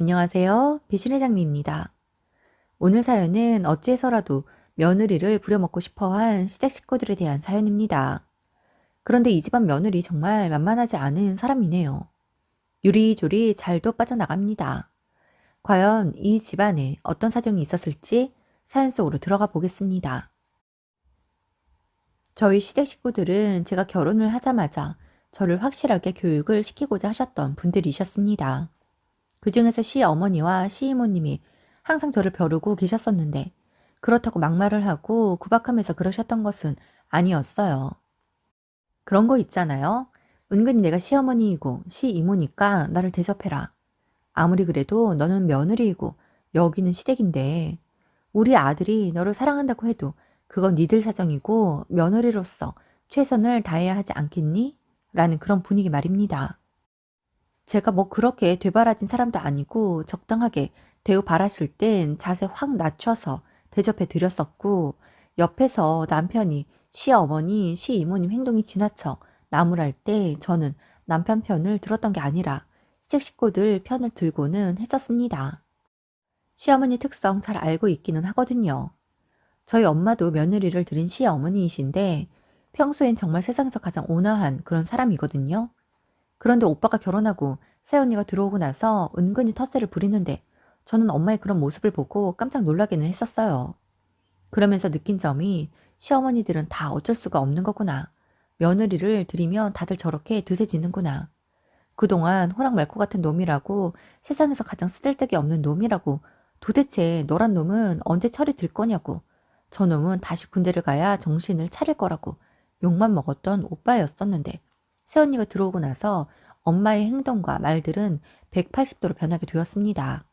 안녕하세요. 비신의 장미입니다. 오늘 사연은 어찌해서라도 며느리를 부려먹고 싶어한 시댁 식구들에 대한 사연입니다. 그런데 이 집안 며느리 정말 만만하지 않은 사람이네요. 요리조리 잘도 빠져나갑니다. 과연 이 집안에 어떤 사정이 있었을지 사연 속으로 들어가 보겠습니다. 저희 시댁 식구들은 제가 결혼을 하자마자 저를 확실하게 교육을 시키고자 하셨던 분들이셨습니다. 그 중에서 시 어머니와 시이모님이 항상 저를 벼르고 계셨었는데 그렇다고 막말을 하고 구박하면서 그러셨던 것은 아니었어요. 그런 거 있잖아요. 은근히 내가 시어머니이고 시이모니까 나를 대접해라. 아무리 그래도 너는 며느리이고 여기는 시댁인데 우리 아들이 너를 사랑한다고 해도 그건 니들 사정이고 며느리로서 최선을 다해야 하지 않겠니? 라는 그런 분위기 말입니다. 제가 뭐 그렇게 되바라진 사람도 아니고 적당하게 대우 바라실 땐 자세 확 낮춰서 대접해 드렸었고 옆에서 남편이 시어머니, 시이모님 행동이 지나쳐 나무랄 때 저는 남편 편을 들었던 게 아니라 시댁 식구들 편을 들고는 했었습니다. 시어머니 특성 잘 알고 있기는 하거든요. 저희 엄마도 며느리를 들인 시어머니이신데 평소엔 정말 세상에서 가장 온화한 그런 사람이거든요. 그런데 오빠가 결혼하고 새언니가 들어오고 나서 은근히 텃세를 부리는데 저는 엄마의 그런 모습을 보고 깜짝 놀라기는 했었어요. 그러면서 느낀 점이 시어머니들은 다 어쩔 수가 없는 거구나. 며느리를 들이면 다들 저렇게 드세지는구나. 그동안 호랑 말코 같은 놈이라고 세상에서 가장 쓰잘데기 없는 놈이라고 도대체 너란 놈은 언제 철이 들 거냐고 저놈은 다시 군대를 가야 정신을 차릴 거라고 욕만 먹었던 오빠였었는데 새언니가 들어오고 나서 엄마의 행동과 말들은 180도로 변하게 되었습니다.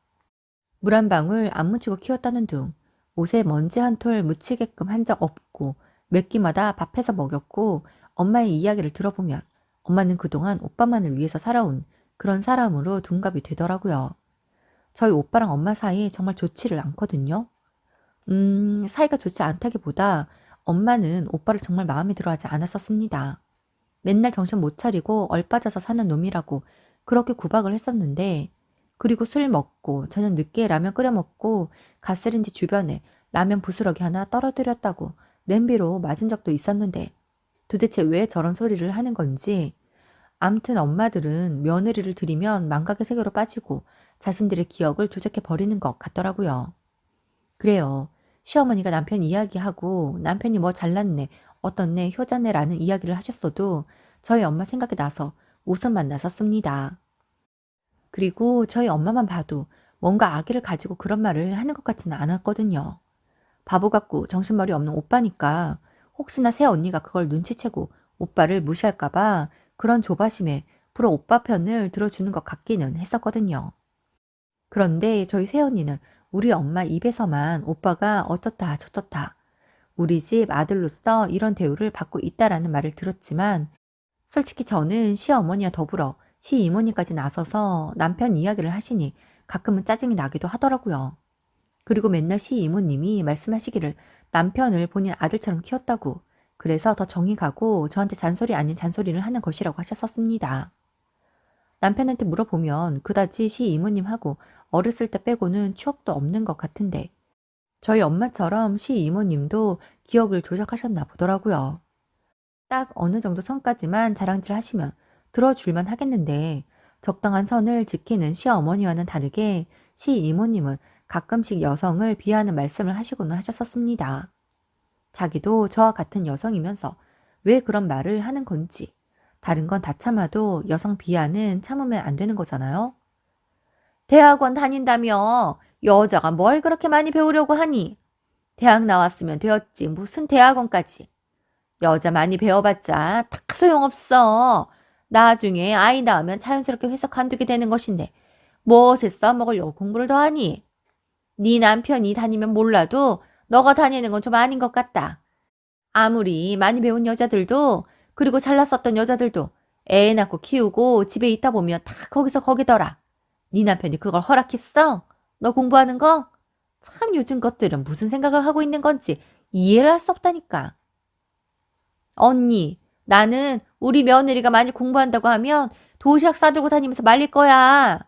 물 한 방울 안 묻히고 키웠다는 둥 옷에 먼지 한 톨 묻히게끔 한 적 없고 몇 끼마다 밥해서 먹였고 엄마의 이야기를 들어보면 엄마는 그동안 오빠만을 위해서 살아온 그런 사람으로 둔갑이 되더라고요. 저희 오빠랑 엄마 사이 정말 좋지를 않거든요. 음, 사이가 좋지 않다기보다 엄마는 오빠를 정말 마음에 들어 하지 않았었습니다. 맨날 정신 못 차리고 얼빠져서 사는 놈이라고 그렇게 구박을 했었는데, 그리고 술 먹고 저녁 늦게 라면 끓여 먹고 가스레인지 주변에 라면 부스러기 하나 떨어뜨렸다고 냄비로 맞은 적도 있었는데, 도대체 왜 저런 소리를 하는 건지, 암튼 엄마들은 며느리를 들이면 망각의 세계로 빠지고 자신들의 기억을 조작해 버리는 것 같더라고요. 그래요. 시어머니가 남편 이야기하고 남편이 뭐 잘났네, 어떻네, 효자네라는 이야기를 하셨어도 저희 엄마 생각이 나서 웃음만 났었습니다. 그리고 저희 엄마만 봐도 뭔가 아기를 가지고 그런 말을 하는 것 같지는 않았거든요. 바보 같고 정신머리 없는 오빠니까 혹시나 새 언니가 그걸 눈치채고 오빠를 무시할까봐 그런 조바심에 프로 오빠 편을 들어주는 것 같기는 했었거든요. 그런데 저희 새 언니는 우리 엄마 입에서만 오빠가 어떻다 저떻다 우리 집 아들로서 이런 대우를 받고 있다라는 말을 들었지만 솔직히 저는 시어머니와 더불어 시이모니까지 나서서 남편 이야기를 하시니 가끔은 짜증이 나기도 하더라고요. 그리고 맨날 시이모님이 말씀하시기를 남편을 본인 아들처럼 키웠다고 그래서 더 정이 가고 저한테 잔소리 아닌 잔소리를 하는 것이라고 하셨었습니다. 남편한테 물어보면 그다지 시이모님하고 어렸을 때 빼고는 추억도 없는 것 같은데 저희 엄마처럼 시 이모님도 기억을 조작하셨나 보더라고요. 딱 어느 정도 선까지만 자랑질 하시면 들어줄만 하겠는데 적당한 선을 지키는 시어머니와는 다르게 시 이모님은 가끔씩 여성을 비하하는 말씀을 하시고는 하셨었습니다. 자기도 저와 같은 여성이면서 왜 그런 말을 하는 건지 다른 건 다 참아도 여성 비하는 참으면 안 되는 거잖아요. 대학원 다닌다며 여자가 뭘 그렇게 많이 배우려고 하니? 대학 나왔으면 되었지 무슨 대학원까지. 여자 많이 배워봤자 다 소용없어. 나중에 아이 낳으면 자연스럽게 회사 관두게 되는 것인데 무엇에 써먹으려고 공부를 더 하니? 네 남편이 다니면 몰라도 너가 다니는 건 좀 아닌 것 같다. 아무리 많이 배운 여자들도 그리고 잘났었던 여자들도 애 낳고 키우고 집에 있다 보면 다 거기서 거기더라. 네 남편이 그걸 허락했어? 너 공부하는 거? 참 요즘 것들은 무슨 생각을 하고 있는 건지 이해를 할 수 없다니까. 언니, 나는 우리 며느리가 많이 공부한다고 하면 도시락 싸들고 다니면서 말릴 거야.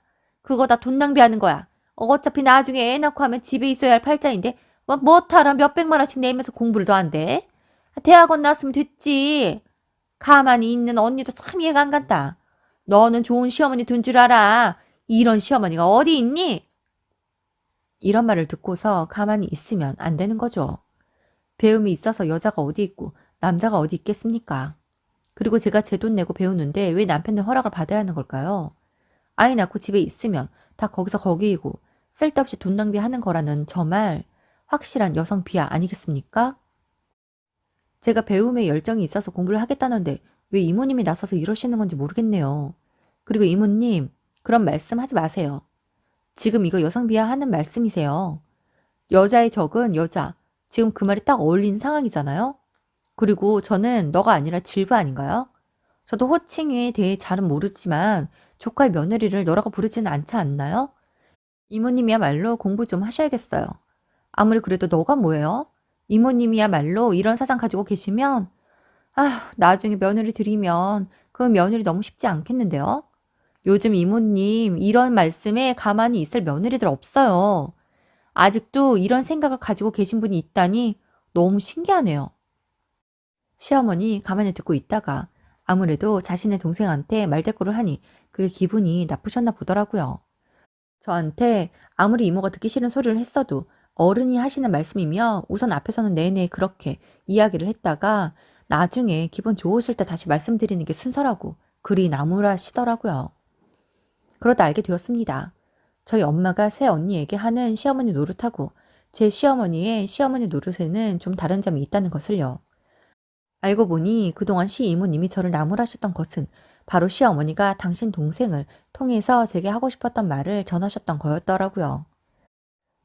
그거 다 돈 낭비하는 거야. 어차피 나중에 애 낳고 하면 집에 있어야 할 팔자인데 뭐 뭐하라 몇백만 원씩 내면서 공부를 더 한대. 대학원 나왔으면 됐지. 가만히 있는 언니도 참 이해가 안 간다. 너는 좋은 시어머니 둔 줄 알아. 이런 시어머니가 어디 있니? 이런 말을 듣고서 가만히 있으면 안 되는 거죠. 배움이 있어서 여자가 어디 있고 남자가 어디 있겠습니까? 그리고 제가 제 돈 내고 배우는데 왜 남편의 허락을 받아야 하는 걸까요? 아이 낳고 집에 있으면 다 거기서 거기이고 쓸데없이 돈 낭비하는 거라는 저 말 확실한 여성 비하 아니겠습니까? 제가 배움에 열정이 있어서 공부를 하겠다는데 왜 이모님이 나서서 이러시는 건지 모르겠네요. 그리고 이모님, 그런 말씀 하지 마세요. 지금 이거 여성 비하하는 말씀이세요. 여자의 적은 여자. 지금 그 말이 딱 어울리는 상황이잖아요? 그리고 저는 너가 아니라 질부 아닌가요? 저도 호칭에 대해 잘은 모르지만 조카의 며느리를 너라고 부르지는 않지 않나요? 이모님이야말로 공부 좀 하셔야겠어요. 아무리 그래도 너가 뭐예요? 이모님이야말로 이런 사상 가지고 계시면 아 나중에 며느리 드리면 그 며느리 너무 쉽지 않겠는데요? 요즘 이모님 이런 말씀에 가만히 있을 며느리들 없어요. 아직도 이런 생각을 가지고 계신 분이 있다니 너무 신기하네요. 시어머니 가만히 듣고 있다가 아무래도 자신의 동생한테 말대꾸를 하니 그게 기분이 나쁘셨나 보더라고요. 저한테 아무리 이모가 듣기 싫은 소리를 했어도 어른이 하시는 말씀이며 우선 앞에서는 내내 그렇게 이야기를 했다가 나중에 기분 좋으실 때 다시 말씀드리는 게 순서라고 그리 나무라시더라고요. 그러다 알게 되었습니다. 저희 엄마가 새 언니에게 하는 시어머니 노릇하고 제 시어머니의 시어머니 노릇에는 좀 다른 점이 있다는 것을요. 알고 보니 그동안 시 이모님이 저를 나무라셨던 것은 바로 시어머니가 당신 동생을 통해서 제게 하고 싶었던 말을 전하셨던 거였더라고요.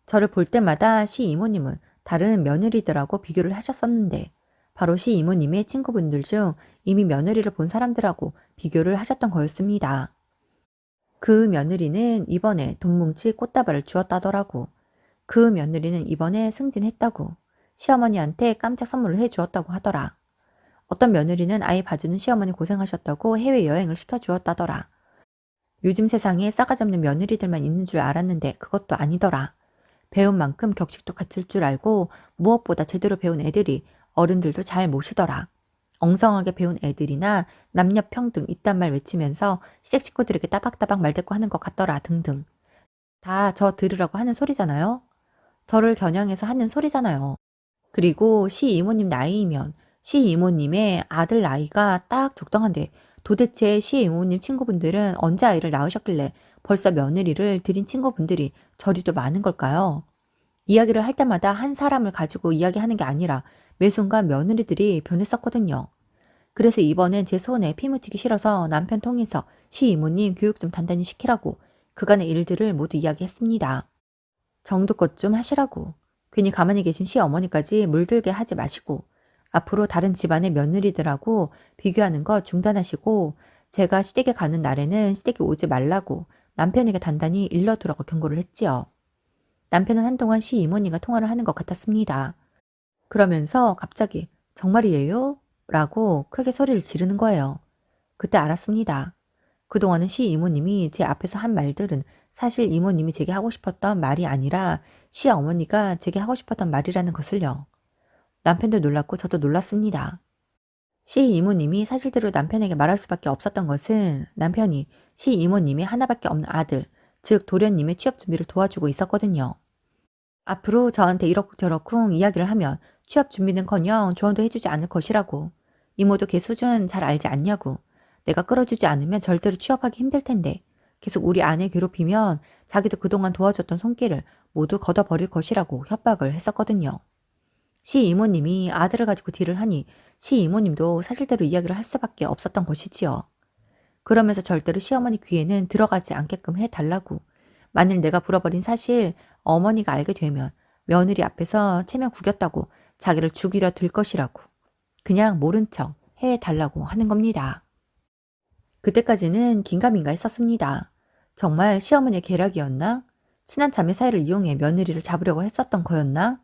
저를 볼 때마다 시 이모님은 다른 며느리들하고 비교를 하셨었는데 바로 시 이모님의 친구분들 중 이미 며느리를 본 사람들하고 비교를 하셨던 거였습니다. 그 며느리는 이번에 돈 뭉치 꽃다발을 주었다더라고. 그 며느리는 이번에 승진했다고. 시어머니한테 깜짝 선물을 해 주었다고 하더라. 어떤 며느리는 아이 봐주는 시어머니 고생하셨다고 해외여행을 시켜주었다더라. 요즘 세상에 싸가지 없는 며느리들만 있는 줄 알았는데 그것도 아니더라. 배운 만큼 격식도 갖출 줄 알고 무엇보다 제대로 배운 애들이 어른들도 잘 모시더라. 엉성하게 배운 애들이나 남녀 평등 이딴 말 외치면서 시댁 식구들에게 따박따박 말대꾸 하는 것 같더라 등등. 다 저 들으라고 하는 소리잖아요. 저를 겨냥해서 하는 소리잖아요. 그리고 시 이모님 나이이면 시 이모님의 아들 나이가 딱 적당한데 도대체 시 이모님 친구분들은 언제 아이를 낳으셨길래 벌써 며느리를 드린 친구분들이 저리도 많은 걸까요? 이야기를 할 때마다 한 사람을 가지고 이야기하는 게 아니라 매 순간 며느리들이 변했었거든요. 그래서 이번엔 제 손에 피 묻히기 싫어서 남편 통해서 시 이모님 교육 좀 단단히 시키라고 그간의 일들을 모두 이야기했습니다. 정도껏 좀 하시라고. 괜히 가만히 계신 시 어머니까지 물들게 하지 마시고 앞으로 다른 집안의 며느리들하고 비교하는 거 중단하시고 제가 시댁에 가는 날에는 시댁에 오지 말라고 남편에게 단단히 일러두라고 경고를 했지요. 남편은 한동안 시 이모님과 통화를 하는 것 같았습니다. 그러면서 갑자기 정말이에요? 라고 크게 소리를 지르는 거예요. 그때 알았습니다. 그동안은 시 이모님이 제 앞에서 한 말들은 사실 이모님이 제게 하고 싶었던 말이 아니라 시 어머니가 제게 하고 싶었던 말이라는 것을요. 남편도 놀랐고 저도 놀랐습니다. 시 이모님이 사실대로 남편에게 말할 수밖에 없었던 것은 남편이 시 이모님이 하나밖에 없는 아들, 즉 도련님의 취업 준비를 도와주고 있었거든요. 앞으로 저한테 이러쿵저러쿵 이야기를 하면 취업 준비는커녕 조언도 해주지 않을 것이라고. 이모도 걔 수준 잘 알지 않냐고. 내가 끌어주지 않으면 절대로 취업하기 힘들 텐데. 계속 우리 아내 괴롭히면 자기도 그동안 도와줬던 손길을 모두 걷어버릴 것이라고 협박을 했었거든요. 시 이모님이 아들을 가지고 딜을 하니 시 이모님도 사실대로 이야기를 할 수밖에 없었던 것이지요. 그러면서 절대로 시어머니 귀에는 들어가지 않게끔 해달라고. 만일 내가 불어버린 사실 어머니가 알게 되면 며느리 앞에서 체면 구겼다고 자기를 죽이려 들 것이라고. 그냥 모른 척 해달라고 하는 겁니다. 그때까지는 긴가민가 했었습니다. 정말 시어머니의 계략이었나? 친한 자매 사이를 이용해 며느리를 잡으려고 했었던 거였나?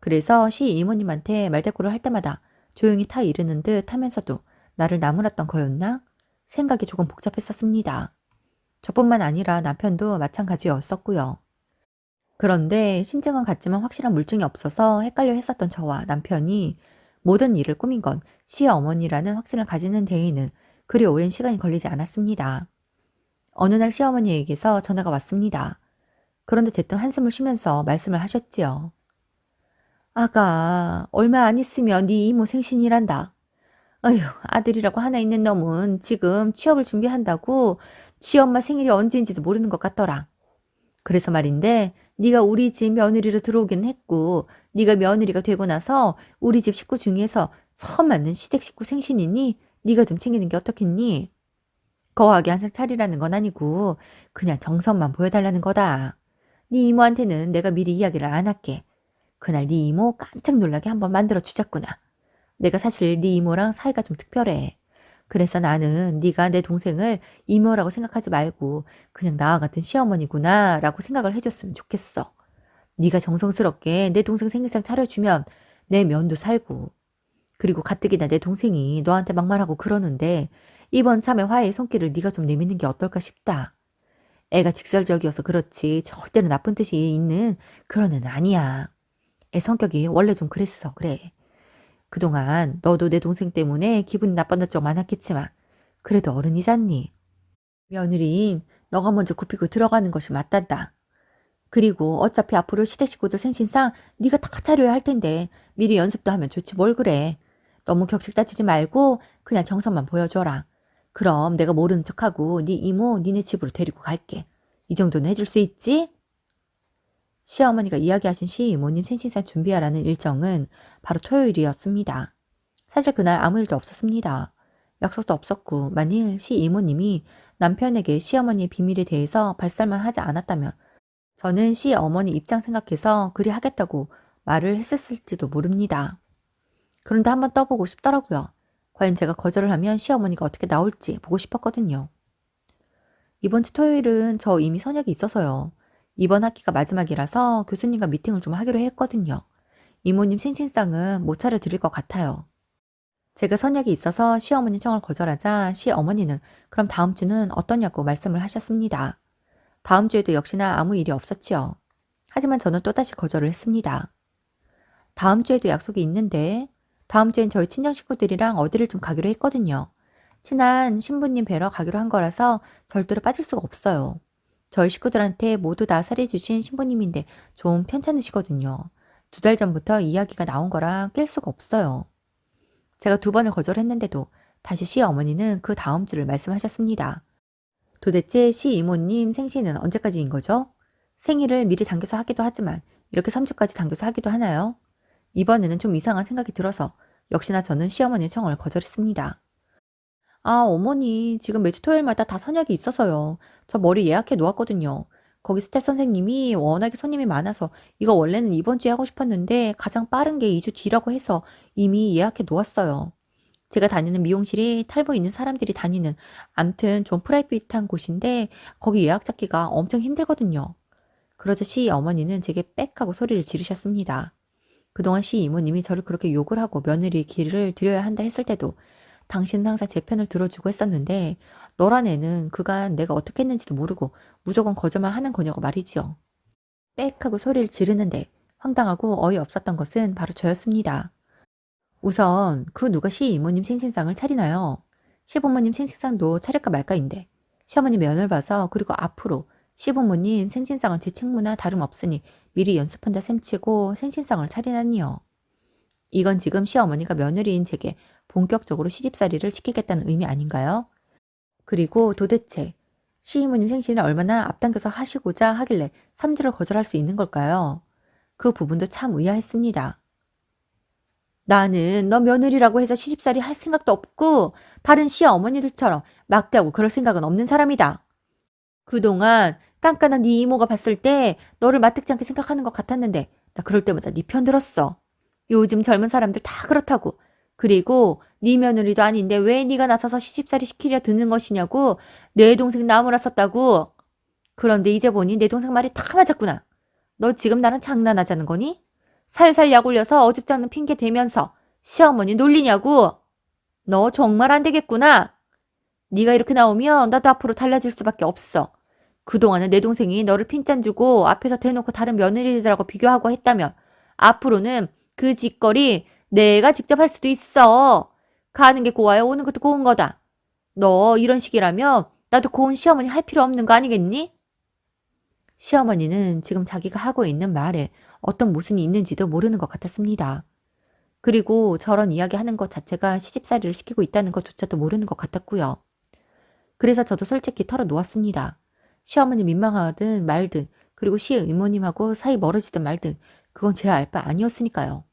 그래서 시 이모님한테 말대꾸를 할 때마다 조용히 타 이르는 듯 하면서도 나를 나무랐던 거였나? 생각이 조금 복잡했었습니다. 저뿐만 아니라 남편도 마찬가지였었고요. 그런데 심증은 같지만 확실한 물증이 없어서 헷갈려 했었던 저와 남편이 모든 일을 꾸민 건 시어머니라는 확신을 가지는 데에는 그리 오랜 시간이 걸리지 않았습니다. 어느 날 시어머니에게서 전화가 왔습니다. 그런데 대뜸 한숨을 쉬면서 말씀을 하셨지요. 아가, 얼마 안 있으면 네 이모 생신이란다. 어휴, 아들이라고 하나 있는 놈은 지금 취업을 준비한다고 지 엄마 생일이 언제인지도 모르는 것 같더라. 그래서 말인데 네가 우리 집 며느리로 들어오긴 했고 네가 며느리가 되고 나서 우리 집 식구 중에서 처음 맞는 시댁 식구 생신이니 네가 좀 챙기는 게 어떻겠니? 거하게 한상 차리라는 건 아니고 그냥 정성만 보여달라는 거다. 네 이모한테는 내가 미리 이야기를 안 할게. 그날 네 이모 깜짝 놀라게 한번 만들어 주자꾸나. 내가 사실 네 이모랑 사이가 좀 특별해. 그래서 나는 네가 내 동생을 이모라고 생각하지 말고 그냥 나와 같은 시어머니구나 라고 생각을 해줬으면 좋겠어. 네가 정성스럽게 내 동생 생일상 차려주면 내 면도 살고 그리고 가뜩이나 내 동생이 너한테 막말하고 그러는데 이번 참에 화해의 손길을 네가 좀 내미는 게 어떨까 싶다. 애가 직설적이어서 그렇지 절대로 나쁜 뜻이 있는 그런 애는 아니야. 애 성격이 원래 좀 그랬어 그래. 그동안 너도 내 동생 때문에 기분이 나빴던 적 많았겠지만 그래도 어른이잖니. 며느리인 너가 먼저 굽히고 들어가는 것이 맞단다. 그리고 어차피 앞으로 시댁 식구들 생신상 네가 다 차려야 할 텐데 미리 연습도 하면 좋지 뭘 그래. 너무 격식 따지지 말고 그냥 정성만 보여줘라. 그럼 내가 모르는 척하고 네 이모 니네 집으로 데리고 갈게. 이 정도는 해줄 수 있지? 시어머니가 이야기하신 시이모님 생신상 준비하라는 일정은 바로 토요일이었습니다. 사실 그날 아무 일도 없었습니다. 약속도 없었고 만일 시이모님이 남편에게 시어머니의 비밀에 대해서 발설만 하지 않았다면 저는 시어머니 입장 생각해서 그리 하겠다고 말을 했었을지도 모릅니다. 그런데 한번 떠보고 싶더라고요. 과연 제가 거절을 하면 시어머니가 어떻게 나올지 보고 싶었거든요. 이번 주 토요일은 저 이미 선약이 있어서요. 이번 학기가 마지막이라서 교수님과 미팅을 좀 하기로 했거든요. 이모님 생신상은 못 차려드릴 것 같아요. 제가 선약이 있어서 시어머니 청을 거절하자 시어머니는 그럼 다음 주는 어떠냐고 말씀을 하셨습니다. 다음 주에도 역시나 아무 일이 없었지요. 하지만 저는 또다시 거절을 했습니다. 다음 주에도 약속이 있는데 다음 주엔 저희 친정 식구들이랑 어디를 좀 가기로 했거든요. 친한 신부님 뵈러 가기로 한 거라서 절대로 빠질 수가 없어요. 저희 식구들한테 모두 다 살해주신 신부님인데 좀 편찮으시거든요. 두 달 전부터 이야기가 나온 거라 깰 수가 없어요. 제가 두 번을 거절했는데도 다시 시 어머니는 그 다음 주를 말씀하셨습니다. 도대체 시 이모님 생신은 언제까지인 거죠? 생일을 미리 당겨서 하기도 하지만 이렇게 3주까지 당겨서 하기도 하나요? 이번에는 좀 이상한 생각이 들어서 역시나 저는 시어머니의 청을 거절했습니다. 아, 어머니, 지금 매주 토요일마다 다 선약이 있어서요. 저 머리 예약해 놓았거든요. 거기 스텝 선생님이 워낙에 손님이 많아서 이거 원래는 이번 주에 하고 싶었는데 가장 빠른 게 2주 뒤라고 해서 이미 예약해 놓았어요. 제가 다니는 미용실이 탈모 있는 사람들이 다니는 암튼 좀 프라이빗한 곳인데 거기 예약 잡기가 엄청 힘들거든요. 그러자 시 어머니는 제게 빽 하고 소리를 지르셨습니다. 그동안 시 이모님이 저를 그렇게 욕을 하고 며느리 길을 들여야 한다 했을 때도 당신은 항상 제 편을 들어주고 했었는데 너란 애는 그간 내가 어떻게 했는지도 모르고 무조건 거절만 하는 거냐고 말이지요. 빽 하고 소리를 지르는데 황당하고 어이없었던 것은 바로 저였습니다. 우선 그 누가 시 이모님 생신상을 차리나요? 시부모님 생신상도 차릴까 말까인데 시어머니 면을 봐서 그리고 앞으로 시부모님 생신상은 제 책무나 다름없으니 미리 연습한다 셈치고 생신상을 차리다니요. 이건 지금 시어머니가 며느리인 제게 본격적으로 시집살이를 시키겠다는 의미 아닌가요? 그리고 도대체 시이모님 생신을 얼마나 앞당겨서 하시고자 하길래 3주를 거절할 수 있는 걸까요? 그 부분도 참 의아했습니다. 나는 너 며느리라고 해서 시집살이 할 생각도 없고 다른 시어머니들처럼 막대하고 그럴 생각은 없는 사람이다. 그동안 깐깐한 네 이모가 봤을 때 너를 마뜩지 않게 생각하는 것 같았는데 나 그럴 때마다 네 편 들었어. 요즘 젊은 사람들 다 그렇다고. 그리고 네 며느리도 아닌데 왜 네가 나서서 시집살이 시키려 드는 것이냐고 내 동생 나무라 썼다고. 그런데 이제 보니 내 동생 말이 다 맞았구나. 너 지금 나랑 장난하자는 거니? 살살 약 올려서 어줍지 않는 핑계 대면서 시어머니 놀리냐고. 너 정말 안 되겠구나. 네가 이렇게 나오면 나도 앞으로 달라질 수밖에 없어. 그동안은 내 동생이 너를 핀잔 주고 앞에서 대놓고 다른 며느리들하고 비교하고 했다면 앞으로는 그 짓거리 내가 직접 할 수도 있어. 가는 게 고와야 오는 것도 고운 거다. 너 이런 식이라면 나도 고운 시어머니 할 필요 없는 거 아니겠니? 시어머니는 지금 자기가 하고 있는 말에 어떤 모순이 있는지도 모르는 것 같았습니다. 그리고 저런 이야기 하는 것 자체가 시집살이를 시키고 있다는 것조차도 모르는 것 같았고요. 그래서 저도 솔직히 털어놓았습니다. 시어머니 민망하든 말든 그리고 시 의모님하고 사이 멀어지든 말든 그건 제 알 바 아니었으니까요.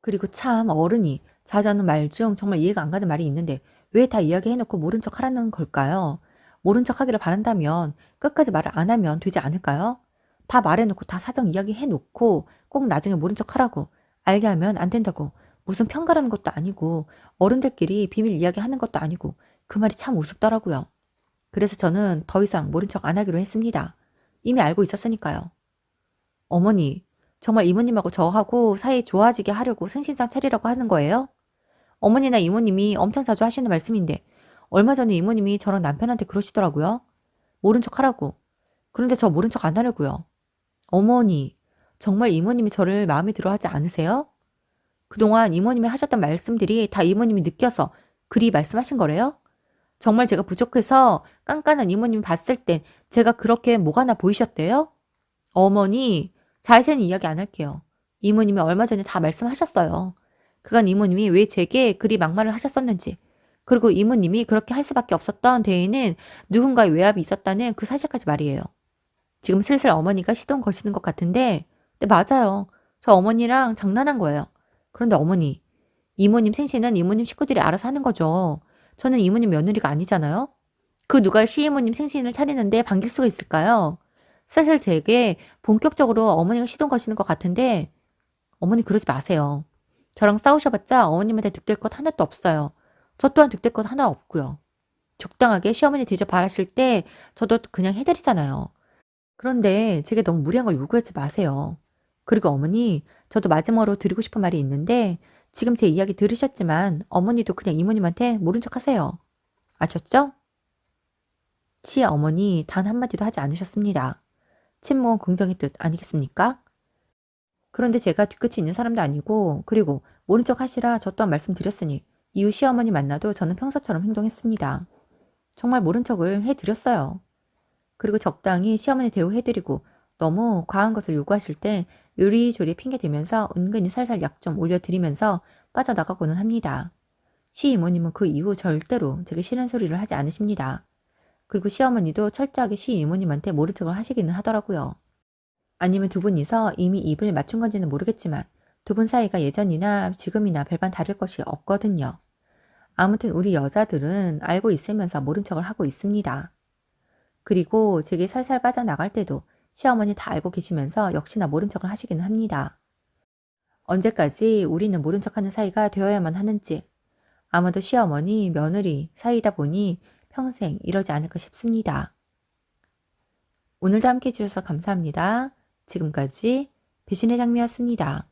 그리고 참 어른이 자주 하는 말중 정말 이해가 안 가는 말이 있는데 왜 다 이야기해 놓고 모른 척 하라는 걸까요? 모른 척 하기를 바란다면 끝까지 말을 안 하면 되지 않을까요? 다 말해 놓고 다 사정 이야기해 놓고 꼭 나중에 모른 척 하라고 알게 하면 안 된다고 무슨 평가라는 것도 아니고 어른들끼리 비밀 이야기하는 것도 아니고 그 말이 참 우습더라고요. 그래서 저는 더 이상 모른 척 안 하기로 했습니다. 이미 알고 있었으니까요. 어머니, 정말 이모님하고 저하고 사이 좋아지게 하려고 생신상 차리라고 하는 거예요? 어머니나 이모님이 엄청 자주 하시는 말씀인데 얼마 전에 이모님이 저랑 남편한테 그러시더라고요. 모른 척 하라고. 그런데 저 모른 척 안 하려고요. 어머니, 정말 이모님이 저를 마음에 들어 하지 않으세요? 그동안 이모님이 하셨던 말씀들이 다 이모님이 느껴서 그리 말씀하신 거래요? 정말 제가 부족해서 깐깐한 이모님 봤을 땐 제가 그렇게 뭐가 나 보이셨대요? 어머니, 자세는 이야기 안 할게요. 이모님이 얼마 전에 다 말씀하셨어요. 그간 이모님이 왜 제게 그리 막말을 하셨었는지, 그리고 이모님이 그렇게 할 수밖에 없었던 데에는 누군가의 외압이 있었다는 그 사실까지 말이에요. 지금 슬슬 어머니가 시동 거시는 것 같은데, 네, 맞아요. 저 어머니랑 장난한 거예요. 그런데 어머니, 이모님 생신은 이모님 식구들이 알아서 하는 거죠. 저는 이모님 며느리가 아니잖아요. 그 누가 시이모님 생신을 차리는데 반길 수가 있을까요? 사실 제게 본격적으로 어머니가 시동 거시는 것 같은데 어머니 그러지 마세요. 저랑 싸우셔봤자 어머님한테 득될 것 하나도 없어요. 저 또한 득될 것 하나 없고요. 적당하게 시어머니 대접 바라실 때 저도 그냥 해드리잖아요. 그런데 제게 너무 무리한 걸 요구하지 마세요. 그리고 어머니, 저도 마지막으로 드리고 싶은 말이 있는데 지금 제 이야기 들으셨지만 어머니도 그냥 이모님한테 모른 척 하세요. 아셨죠? 시의 어머니 단 한마디도 하지 않으셨습니다. 침묵은 긍정의 뜻 아니겠습니까? 그런데 제가 뒤끝이 있는 사람도 아니고 그리고 모른 척 하시라 저 또한 말씀드렸으니 이후 시어머니 만나도 저는 평소처럼 행동했습니다. 정말 모른 척을 해드렸어요. 그리고 적당히 시어머니 대우해드리고 너무 과한 것을 요구하실 때 요리조리 핑계대면서 은근히 살살 약 좀 올려드리면서 빠져나가고는 합니다. 시 이모님은 그 이후 절대로 제게 싫은 소리를 하지 않으십니다. 그리고 시어머니도 철저하게 시 이모님한테 모른 척을 하시기는 하더라고요. 아니면 두 분이서 이미 입을 맞춘 건지는 모르겠지만 두 분 사이가 예전이나 지금이나 별반 다를 것이 없거든요. 아무튼 우리 여자들은 알고 있으면서 모른 척을 하고 있습니다. 그리고 제게 살살 빠져나갈 때도 시어머니 다 알고 계시면서 역시나 모른 척을 하시기는 합니다. 언제까지 우리는 모른 척하는 사이가 되어야만 하는지 아마도 시어머니, 며느리 사이다 보니 평생 이러지 않을까 싶습니다. 오늘도 함께 해주셔서 감사합니다. 지금까지 배신의 장미였습니다.